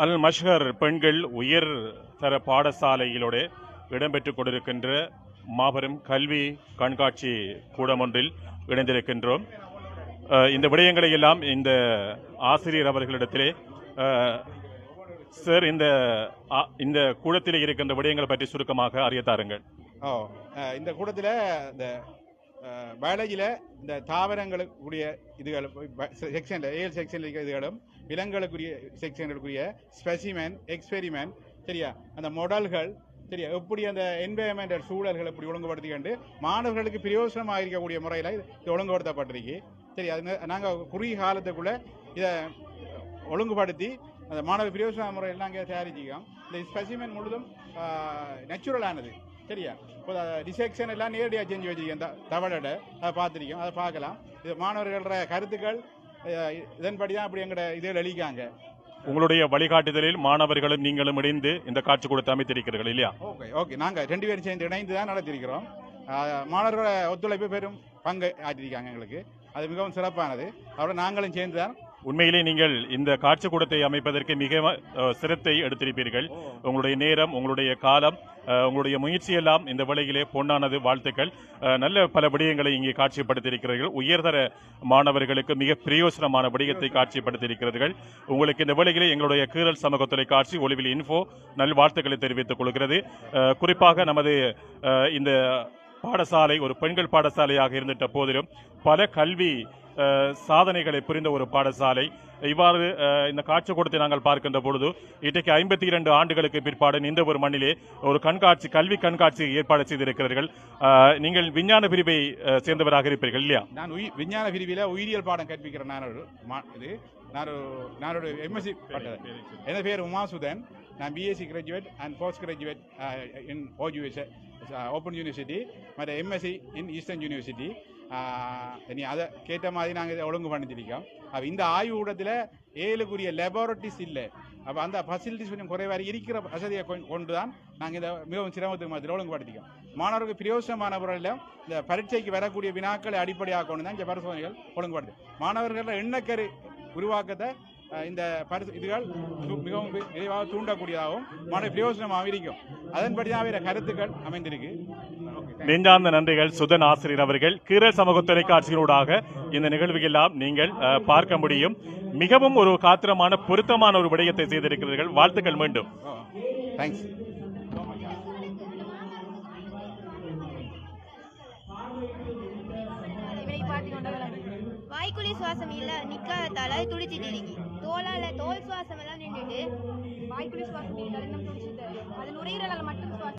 அல் மஷ்ஹர் பெண்கள் உயர் தர பாடசாலையிலோட இடம்பெற்றுக் கொண்டிருக்கின்ற மாபெரும் கல்வி கண்காட்சி கூடம் ஒன்றில் இணைந்திருக்கின்றோம் இந்த விடயங்களை எல்லாம் இந்த ஆசிரியர் அவர்களிடத்திலே சார் இந்த இந்த கூடத்திலே இருக்கின்ற விடயங்களை பற்றி சுருக்கமாக அறிய தாருங்கள் இந்த கூடத்தில் இந்த பயாலஜியில் இந்த தாவரங்களுக்குரிய இதுகள் செக்ஷனில் ஏழு செக்ஷனில் இருக்கிற இதுகளும் விலங்குகளுக்குரிய செக்ஷன்களுக்குரிய ஸ்பெசிமென் எக்ஸ்பெரிமெண்ட் சரியா? அந்த மொடல்கள் சரியா? எப்படி அந்த என்வயர்மெண்டல் சூழல்கள் எப்படி ஒழுங்குபடுத்திக்கொண்டு மாணவர்களுக்கு பிரயோசனமாக இருக்கக்கூடிய முறையில் இது ஒழுங்குபடுத்தப்பட்டிருக்கு. சரி அது நாங்கள் குறுகிய காலத்துக்குள்ளே இதை ஒழுங்குபடுத்தி அந்த மாணவ பிரயோசன முறையில் நாங்கள் தயாரிச்சிக்கோம் இந்த ஸ்பெசிமென் முழுதும் நேச்சுரலானது சரியா? இப்போ டிசெக்ஷன் எல்லாம் நேரடியாக செஞ்சு வச்சிருக்கேன். தவளோட. அதை பார்த்துருக்கோம் அதை பார்க்கலாம். இது மாணவர்களோட கருத்துக்கள் இதன்படி தான் அப்படி எங்களோட இதில் எழுதிக்காங்க உங்களுடைய வழிகாட்டுதலில் மாணவர்களும் நீங்களும் இணைந்து இந்த காட்சி கூடத்தை அமைத்திருக்கிறீர்கள் இல்லையா? Okay okay. நாங்கள் ரெண்டு பேரும் சேர்ந்து இணைந்து தான் நடத்திருக்கிறோம். மாணவர்களோட ஒத்துழைப்பு பெரும் பங்கு ஆற்றிருக்காங்க எங்களுக்கு. அது மிகவும் சிறப்பானது. அதோட நாங்களும் சேர்ந்து தான் உண்மையிலே நீங்கள் இந்த காட்சி கூடத்தை அமைப்பதற்கு மிக சிரத்தை எடுத்திருப்பீர்கள். உங்களுடைய நேரம் உங்களுடைய காலம் உங்களுடைய முயற்சி எல்லாம் இந்த வேளையிலே பொன்னானது வாழ்த்துக்கள். நல்ல பல விடயங்களை இங்கே காட்சிப்படுத்தியிருக்கிறீர்கள். உயர்தர மாணவர்களுக்கு மிக பிரயோசனமான விடயத்தை காட்சிப்படுத்தியிருக்கிறீர்கள். உங்களுக்கு இந்த வேளையிலே எங்களுடைய கீரல் சமூக தொலைக்காட்சி ஒளிவில் இன்ஃபோ நல் வாழ்த்துக்களை தெரிவித்துக் கொள்கிறது. குறிப்பாக நமது இந்த பாடசாலை ஒரு பெண்கள் பாடசாலையாக இருந்துட்ட போதிலும் பல கல்வி சாதனைகளை புரிந்த ஒரு பாடசாலை. இவ்வாறு இந்த காட்சி கூடத்தை நாங்கள் பார்க்கின்ற பொழுது இன்றைக்கு ஐம்பத்தி இரண்டு ஆண்டுகளுக்கு பிற்பாடு இந்த ஒரு மண்ணிலே ஒரு கண்காட்சி கல்வி கண்காட்சி ஏற்பாடு செய்திருக்கிறீர்கள். நீங்கள் விஞ்ஞான பிரிவை சேர்ந்தவராக இருப்பீர்கள் இல்லையா? நான் உயி விஞ்ஞான பிரிவில் உயிரியல் பாடம் கற்பிக்கிற நான் ஒரு இது நான் ஒரு நான் ஒரு எம்எஸ்சி என் பேர் உமாசுதன். நான் BSc graduate and post graduate in ஓஜுஎஸ் open university மற்ற எம்எஸ்சி இன் ஈஸ்டர்ன் யூனிவர்சிட்டி இனி அதை கேட்ட மாதிரி நாங்கள் இதை ஒழுங்கு பண்ணிச்சிருக்கோம் அப்போ இந்த ஆய்வு கூடத்தில் ஏழுக்குரிய லெபார்டரிஸ் இல்லை. அப்போ அந்த ஃபெசிலிட்டிஸ் கொஞ்சம் குறைவாக இருக்கிற வசதியை கொண்டு தான் நாங்கள் இதை மிகவும் சிரமத்துக்கு மத்தியில் ஒழுங்குபடுத்திக்கோம் மாணவர்களுக்கு பிரயோசனமான முறையில் இந்த பரீட்சைக்கு வரக்கூடிய வினாக்களை அடிப்படையாக கொண்டு தான் இந்த பரிசோதனைகள் ஒழுங்குபடுது மாணவர்கள எண்ணக்கரு உருவாக்கத்தை இந்த பரிசு இதுகள் மிகவும் விரைவாக தூண்டக்கூடியதாகவும் மாணவ பிரயோசனமாக இருக்கும். அதன்படி தான் அவர கருத்துக்கள் அமைந்திருக்கு. நெஞ்சார்ந்த நன்றிகள் சுதன் ஆசிரியர் அவர்கள். கீரல் சமூக தொலைக்காட்சியினூடாக இந்த நிகழ்வுகெல்லாம் நீங்கள் அஹ், பார்க்க முடியும். மிகவும் ஒரு காத்திரமான பொருத்தமான ஒரு விடயத்தை செய்திருக்கிறீர்கள். வாழ்த்துக்கள் மீண்டும். Oh, மூக்குழி சுவாசம் இல்ல நிக்காததால துடிச்சிட்டு இருக்கி தோலால தோல் சுவாசம் எல்லாம் நின்றுட்டு வாய்க்குழி சுவாசம் இல்ல இன்னும் துடிச்சிட்டு அது நுரையீரலால் மட்டும் சுவாசம்